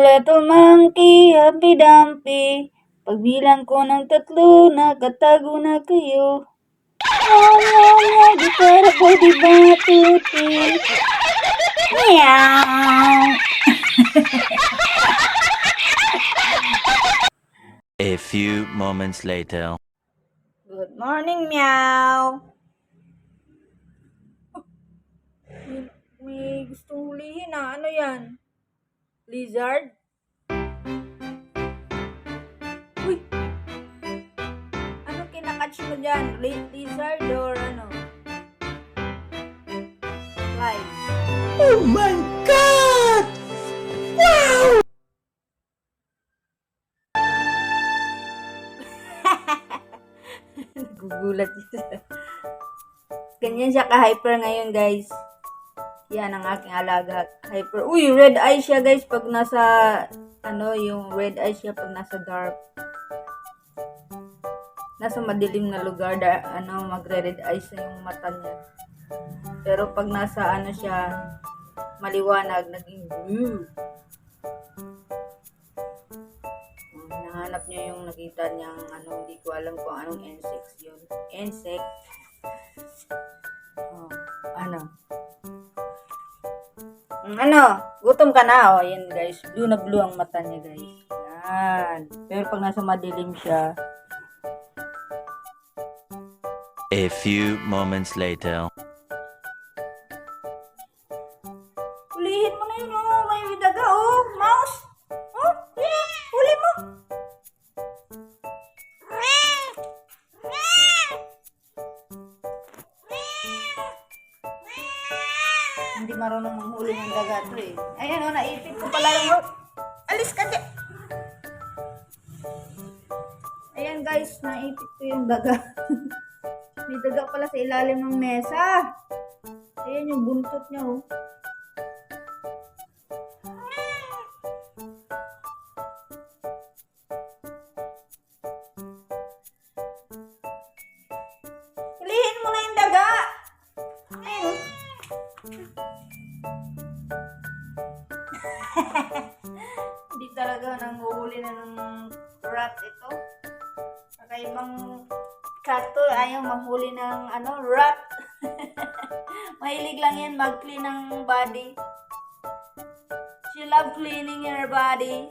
little monkey, happy dumpy. Pagbilang ko ng tatlo, nakatago na kayo. Meow, meow, meow, di para po di ba tuti? Meow. A few moments later. Good morning, meow. May, may gustong hulihin na. Ano yan? Lizard? Uy! Ano kinakatch mo dyan? Li- lizard or ano? Flies. Oh my god! Nagugulat siya. Ganyan siya ka-hyper ngayon, guys. Yan ang aking alaga. Hyper. Uy, red eye siya, guys, pag nasa, ano, yung red eye siya pag nasa dark. Nasa madilim na lugar, da, ano, magre-red eyes na yung mata niya. Pero pag nasa, ano siya, maliwanag, naging blue. Nahanap niya yung nakita niyang ano, hindi ko alam kung anong insects yun. Insect. Oh, ano? Ano? Gutom ka na. Oh, yan guys. Blue na blue ang mata niya guys. Yan. Pero pag nasa madilim siya, A few moments later. Hulihin mo na yun, oh. May daga, oh. Mouse. Oh, huli mo. Hindi marunong manghuli ng daga to eh. Ayan, oh, naipit ko pala yung. Alis ka dyan. Ayan guys, naipit ko yung daga. May daga pala sa ilalim ng mesa. Ayan yung buntot niya, oh. Rat ito. Kakaibang cat to, ayaw mahuli ng ano, rat. Mahilig lang yan mag-clean ng body. She love cleaning her body.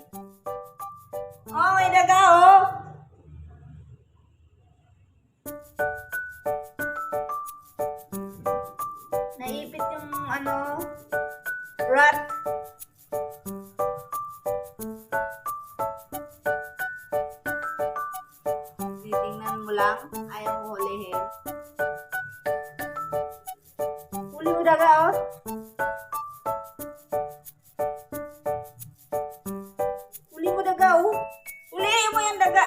Oh, may daga oh! Naipit yung ano, rat. Lang, ayaw mo hulihin. Huli mo daga, oh. Huli mo daga, oh. Hulihin mo yung daga.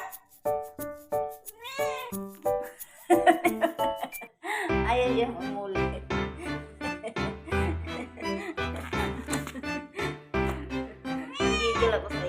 Ayaw yung umuli. Gigil ako sa